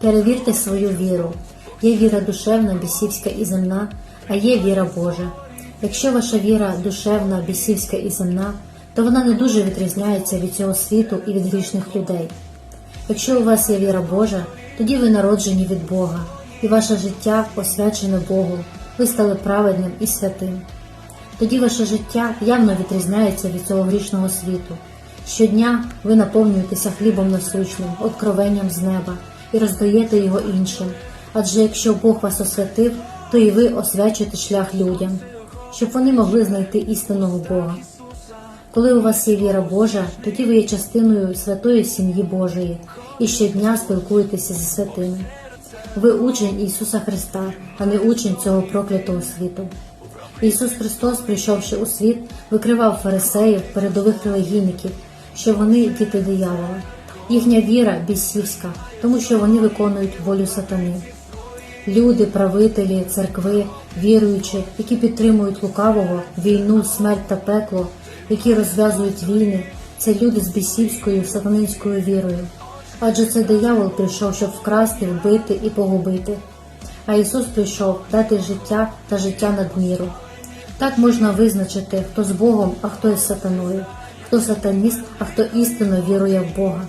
Перевірте свою віру. Є віра душевна, бісівська і земна, а є віра Божа. Якщо ваша віра душевна, бісівська і земна, то вона не дуже відрізняється від цього світу і від грішних людей. Якщо у вас є віра Божа, тоді ви народжені від Бога, і ваше життя освячене Богу, ви стали праведним і святим. Тоді ваше життя явно відрізняється від цього грішного світу. Щодня ви наповнюєтеся хлібом насущним, откровенням з неба і роздаєте його іншим. Адже якщо Бог вас освятив, то і ви освячуєте шлях людям, щоб вони могли знайти істинного Бога. Коли у вас є віра Божа, тоді ви є частиною святої сім'ї Божої і щодня спілкуєтеся зі святими. Ви учень Ісуса Христа, а не учень цього проклятого світу. Ісус Христос, прийшовши у світ, викривав фарисеїв, передових релігійників, що вони діти диявола. Їхня віра бісівська, тому що вони виконують волю сатани. Люди, правителі, церкви, віруючі, які підтримують лукавого, війну, смерть та пекло, які розв'язують війни, це люди з бісівською сатанинською вірою. Адже це диявол прийшов, щоб вкрасти, вбити і погубити. А Ісус прийшов дати життя та життя надміру. Так можна визначити, хто з Богом, а хто із сатаною, хто сатаніст, а хто істинно вірує в Бога.